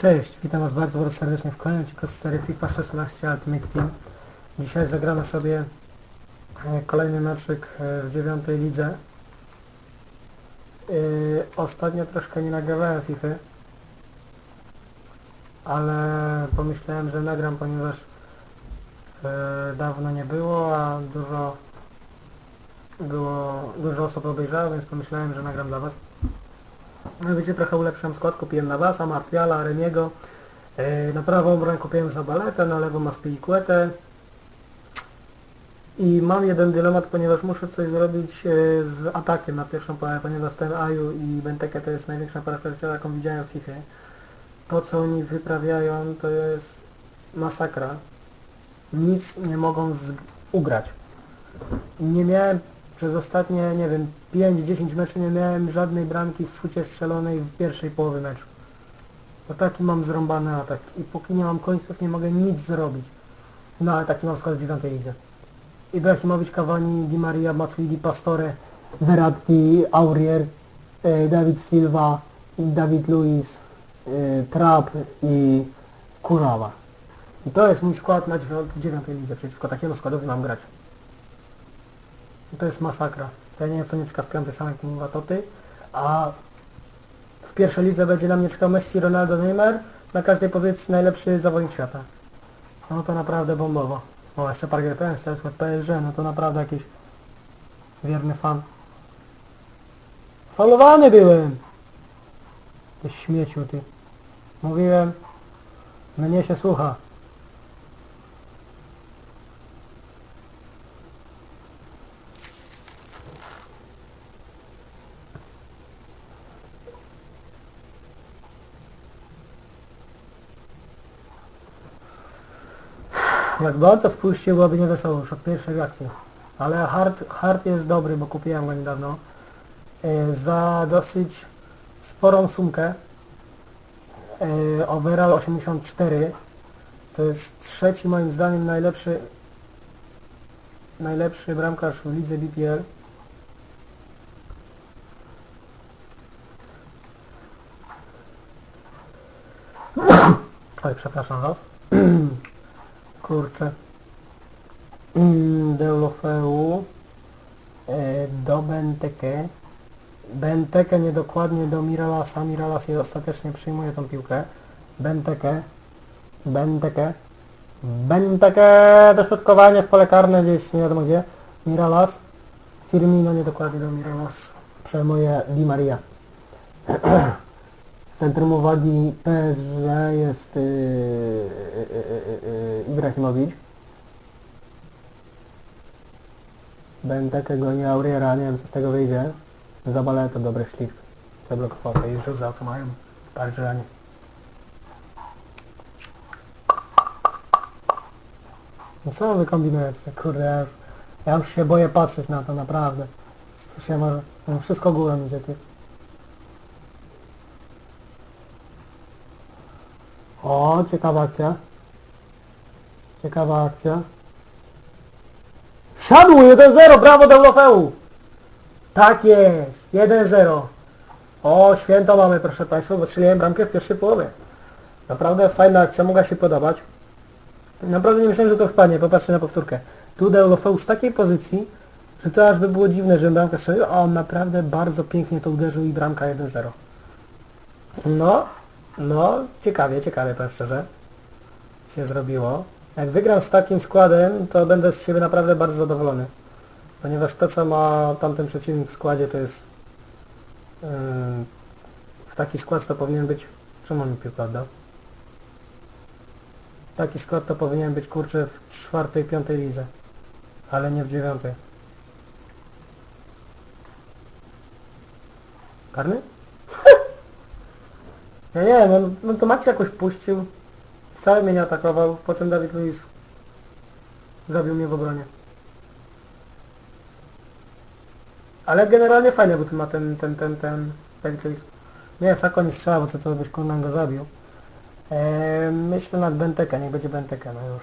Cześć, witam Was bardzo, bardzo serdecznie w kolejnym odcinku z serii FIFA 16 Ultimate Team. Dzisiaj zagramy sobie e, kolejny meczyk e, w dziewiątej lidze. Yy, Ostatnio troszkę nie nagrywałem FIFA, ale pomyślałem, że nagram, ponieważ e, dawno nie było, a dużo było, dużo osób obejrzało, więc pomyślałem, że nagram dla Was. No wiecie, trochę ulepszyłem skład, kupiłem Navasa, Martiala, Remiego. Yy, na prawą obronę kupiłem Zabaletę, na lewą Aspilicuetę. I mam jeden dylemat, ponieważ muszę coś zrobić yy, z atakiem na pierwszą połowę, ponieważ ten Aju i Benteke to jest największa porażka życiowa, jaką widziałem w FIFA. To, co oni wyprawiają, to jest masakra. Nic nie mogą ugrać. Nie miałem przez ostatnie, nie wiem, 5-10 meczy nie miałem żadnej bramki w szucie strzelonej w pierwszej połowie meczu. Bo taki mam zrąbany atak i póki nie mam końców nie mogę nic zrobić. No ale taki mam skład w dziewiątej lidze. Ibrahimowicz, Cavani, Di Maria, Matuidi, Pastore, Verratti, Aurier, e, David Silva, David Luiz, e, Trapp i Kurzawa. I to jest mój skład na dziewią- w dziewiątej lidze. Przeciwko takiemu składowi mam grać. To jest masakra. Ja nie wiem co mnie czeka w piątej samej kurwa toty, a w pierwszej lidze będzie na mnie czekał Messi, Ronaldo, Neymar, na każdej pozycji najlepszy zawodnik świata. No to naprawdę bombowo. O, jeszcze Parker Pence, jest od PSG, no to naprawdę jakiś wierny fan. Faulowany byłem! Ty śmieciu, ty. Mówiłem, mnie się słucha. On to wpuścił, byłoby niewesoło już od pierwszej reakcji. Ale hard, hard jest dobry, bo kupiłem go niedawno. Yy, za dosyć sporą sumkę. Yy, overall 84. To jest trzeci moim zdaniem najlepszy najlepszy bramkarz w lidze BPL. Oj, przepraszam was. Kurczę. Mm, Deulofeu. E, do Benteke. Benteke niedokładnie do Miralasa. Miralas ostatecznie przyjmuje tą piłkę. Benteke. Benteke. Benteke. Dośrodkowanie w pole karne gdzieś nie wiadomo gdzie. Miralas. Firmino niedokładnie do Miralas. Przejmuje Di Maria. Centrum uwagi PSG jest yy, yy, yy, Ibrahimowicz. Benteke goni Auriera, nie wiem co z tego wyjdzie. Zabale to dobry ślizg. Zablokował to i rzut z auto mają Paryżanie. No co wy kombinujecie? Kurde, ja już, ja już się boję patrzeć na to, naprawdę. To się może, no wszystko górą idzie, ty. O, ciekawa akcja. Ciekawa akcja. Siadł 1-0, brawo Deulofeu! Tak jest, 1-0. O, święto mamy, proszę Państwa, bo strzeliłem bramkę w pierwszej połowie. Naprawdę fajna akcja, mogła się podobać. Naprawdę nie myślałem, że to wpadnie, popatrzcie na powtórkę. Tu Deulofeu z takiej pozycji, że to aż by było dziwne, że bramkę strzelił, a on naprawdę bardzo pięknie to uderzył i bramka 1-0. No, no, ciekawie, ciekawie, powiem szczerze, się zrobiło. Jak wygram z takim składem, to będę z siebie naprawdę bardzo zadowolony. Ponieważ to, co ma tamten przeciwnik w składzie, to jest... Yy, w taki skład to powinien być... Czemu mi piłkę oddał? Taki skład to powinien być, kurczę, w czwartej, piątej lidze. Ale nie w dziewiątej. Karny? Ja nie wiem, on, on to Max jakoś puścił. Wcale mnie nie atakował, po czym Dawid Luiz zabił mnie w obronie. Ale generalnie fajnie, bo tu ma ten, ten, ten, ten Dawid Luiz. Nie, Sako nie strzela, bo co to byś kurna go zabił. Eee, myślę nad Benteka, nie będzie Benteka, no już.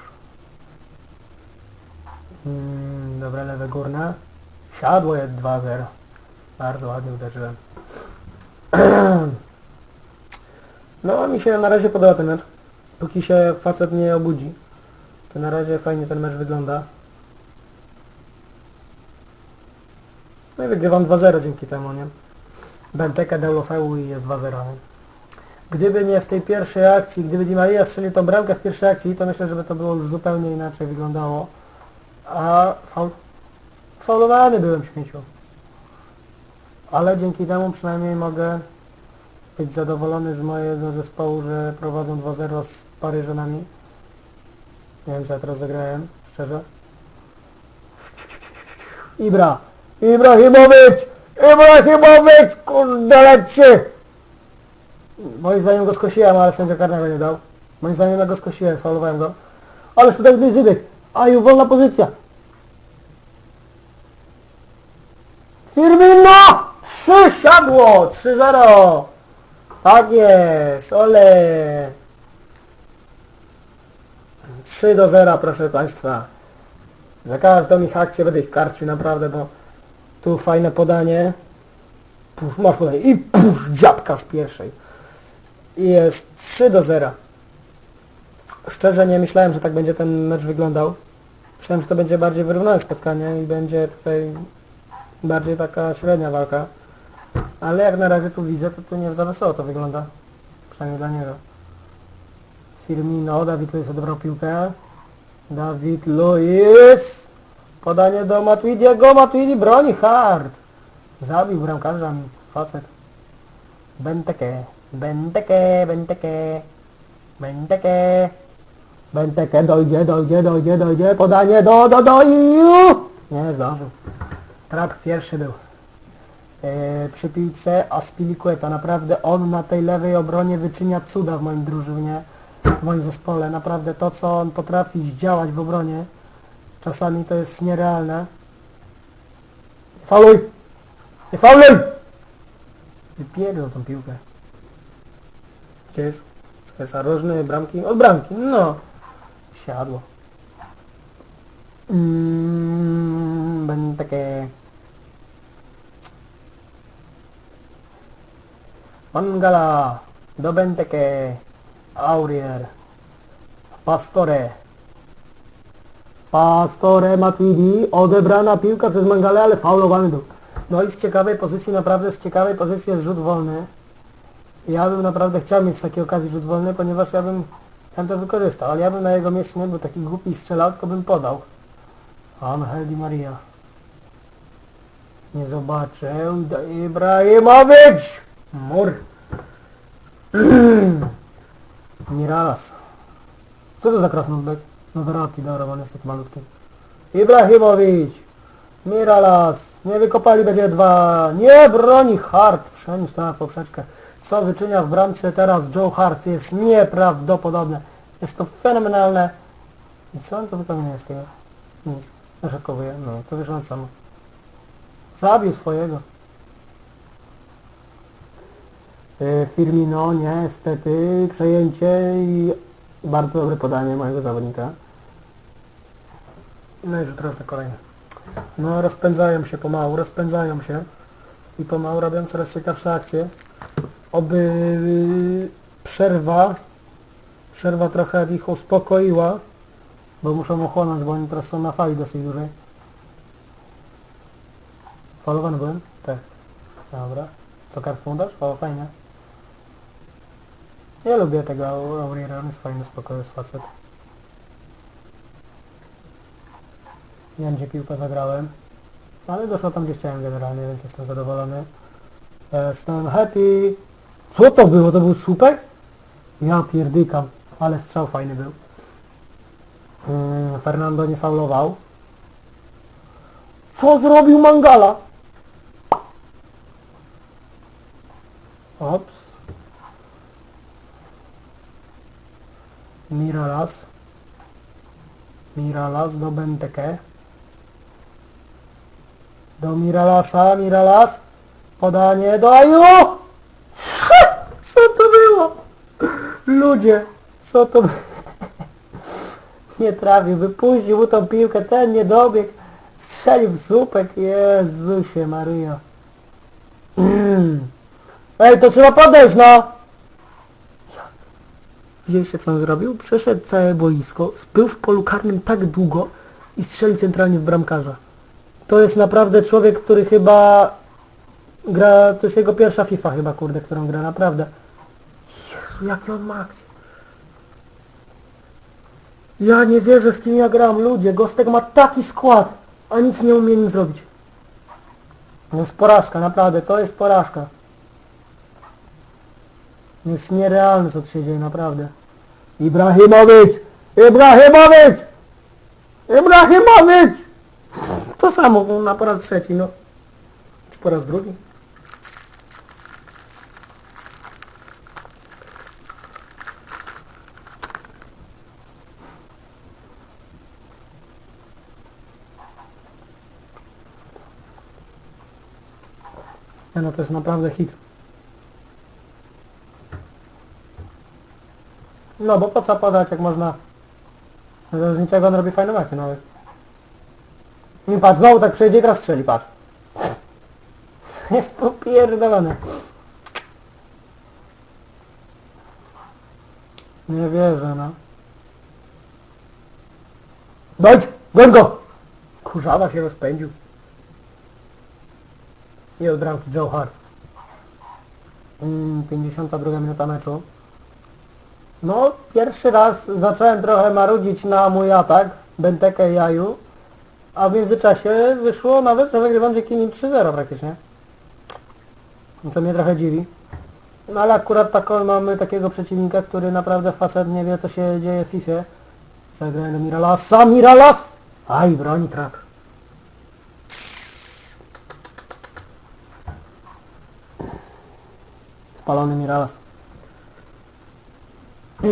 Mm, dobra, lewe górne. Siadło je 2-0. Bardzo ładnie uderzyłem. No, mi się na razie podoba ten mecz. Póki się facet nie obudzi, to na razie fajnie ten mecz wygląda. No i wygrywam 2-0 dzięki temu, nie? Benteke dał Lofeu i jest 2-0. nie? Gdyby nie w tej pierwszej akcji, gdyby Di Maria strzelił tą bramkę w pierwszej akcji, to myślę, żeby to było już zupełnie inaczej wyglądało. A faul... faulowany byłem śmieciu. Ale dzięki temu przynajmniej mogę być zadowolony z mojego zespołu, że prowadzą 2-0 z Paryżanami. Nie wiem, co ja teraz zagrałem, szczerze. Ibra! Ibrahimowicz! Ibrahimowicz! Kurde lecie! Moim zdaniem go skosiłem, ale sędzia karnego nie dał. Moim zdaniem ja go skosiłem, sfaulowałem go. Ależ tutaj gdzieś wybieg. Aju, wolna pozycja. Firmino! Trzy siadło! 3-0! Tak jest! Ole! 3 do 0, proszę Państwa. Za każdą ich akcję będę ich karcił naprawdę, bo tu fajne podanie. Pusz, masz podanie i pusz, dziabka z pierwszej. I jest 3 do 0. Szczerze nie myślałem, że tak będzie ten mecz wyglądał. Myślałem, że to będzie bardziej wyrównane spotkanie i będzie tutaj bardziej taka średnia walka. Ale jak na razie tu widzę, to tu nie za wesoło to wygląda. Przynajmniej dla niego. Firmino, Dawid Luiz odebrał piłkę. Dawid Luiz! Podanie do Matuidiego, Matuidi broni hard! Zabił bramkarza mi, facet. Benteke, Benteke, Benteke, Benteke. Benteke dojdzie, dojdzie, dojdzie, dojdzie, podanie do, do, do i! Nie zdążył. Trap pierwszy był. E, przy piłce Aspilicueta. Naprawdę on na tej lewej obronie wyczynia cuda w moim drużynie, w moim zespole. Naprawdę to, co on potrafi zdziałać w obronie, czasami to jest nierealne. Nie fauluj! Nie fauluj! Wypierdol tą piłkę. Gdzie jest? Jest? A rożny bramki? Od bramki, no. Siadło. Mmm, będę takie... Mangala, do Benteke, Aurier, Pastore. Pastore Matuidi, odebrana piłka przez Mangale, ale faulowany był. No i z ciekawej pozycji, naprawdę z ciekawej pozycji jest rzut wolny. Ja bym naprawdę chciał mieć z takiej okazji rzut wolny, ponieważ ja bym, ja bym to wykorzystał, ale ja bym na jego miejscu nie był taki głupi strzelał, tylko bym podał. Angel Di Maria. Nie zobaczył. Ibrahimowicz! Mur. Miralas. Co to za krasnoludek? No Verratti, dobra, on jest taki malutki. Ibrahimowicz! Miralas! Nie wykopali, będzie dwa. Nie broni Hart! Przeniósł to na poprzeczkę. Co wyczynia w bramce teraz Joe Hart jest nieprawdopodobne. Jest to fenomenalne. I co on to wykonuje z tego? Nic. Zaszadkowuje. No, to wiesz on sam. Zabił swojego. E, Firmino niestety przejęcie i bardzo dobre podanie mojego zawodnika. No i rzut rożny kolejny. No rozpędzają się pomału, rozpędzają się i pomału robią coraz ciekawsze akcje. Oby przerwa, przerwa trochę ich uspokoiła, bo muszą ochłonąć, bo oni teraz są na fali dosyć dużej. Falowany byłem? Tak. Dobra. Co kartką dasz? O, fajnie. Ja lubię tego Au- Auriera, on jest fajny, spokojny facet. Nie wiem gdzie piłkę zagrałem, ale doszło tam gdzie chciałem generalnie, więc jestem zadowolony. Jestem happy. Co to było? To był słupek? Ja pierdykam, ale strzał fajny był. Mm, Fernando nie faulował. Co zrobił Mangala? Miralas. Miralas do Benteke. Do Miralasa, Miralas. Podanie do Aju! Co to było? Ludzie, co to było? Nie trafił, wypuścił tą piłkę, ten nie dobiegł. Strzelił w słupek, Jezusie. Mm. Ej, to trzeba podejść, no! Widzieliście co on zrobił? Przeszedł całe boisko, był w polu karnym tak długo i strzelił centralnie w bramkarza. To jest naprawdę człowiek, który chyba gra, to jest jego pierwsza FIFA chyba, kurde, którą gra, naprawdę. Jezu, jaki on ma akcję. Ja nie wierzę z kim ja gram, ludzie, Gostek ma taki skład, a nic nie umie nim zrobić. To jest porażka, naprawdę, to jest porażka. Jest nierealne co tu się dzieje, naprawdę. Ibrahimowicz! Ibrahimowicz! Ibrahimowicz! To samo na po raz trzeci, no. Czy po raz drugi? No, to jest naprawdę hit. No, bo po co podać, jak można... No, Z niczego on robi fajną akcję nawet. Nie patrz, znowu tak przejdzie i teraz strzeli, patrz. Jest popierdolone. Nie wierzę, no. Dojdź! Goń go! Kurzawa się rozpędził. I od bramki Joe Hart. Mm, 52 minuta meczu. No, pierwszy raz zacząłem trochę marudzić na mój atak, Benteke Jaju, a w międzyczasie wyszło nawet, że wygrywam dzięki nim 3-0 praktycznie. Co mnie trochę dziwi. No ale akurat taką mamy takiego przeciwnika, który naprawdę facet nie wie co się dzieje w FIFA. Zagrałem do Miralasa, Miralas! Aj, broni trap. Spalony Miralas.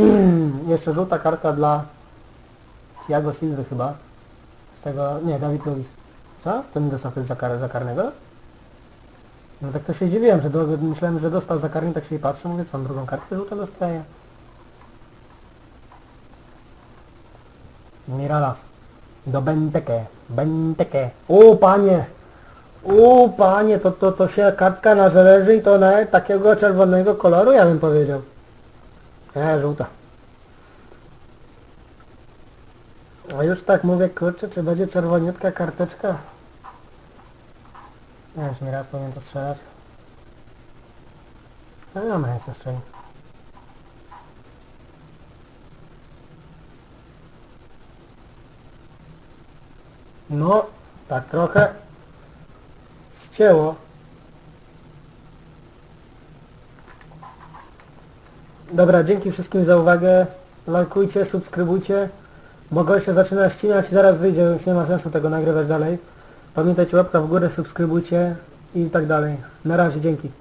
Jeszcze żółta kartka dla Thiago Silva chyba. Z tego, nie, Dawid Luiz. Co? Nie dostał wtedy za, kar za karnego? No tak to się dziwiłem, że myślałem, że dostał za karny, tak się patrzę, mówię, co on drugą kartkę żółtą dostaje. Miralas. Do Benteke. Benteke. O panie! O panie, to, to, to się kartka na zależy i to nawet takiego czerwonego koloru, ja bym powiedział. E, żółta. A już tak mówię, kurczę, czy będzie czerwoniutka karteczka? Nie, już mi raz powinien to strzelać. No dobra, jest strzeli. No, tak trochę ścięło. Dobra, dzięki wszystkim za uwagę. Lajkujcie, subskrybujcie. Bo gość się zaczyna ścinać i zaraz wyjdzie, więc nie ma sensu tego nagrywać dalej. Pamiętajcie łapka w górę, subskrybujcie i tak dalej. Na razie, dzięki.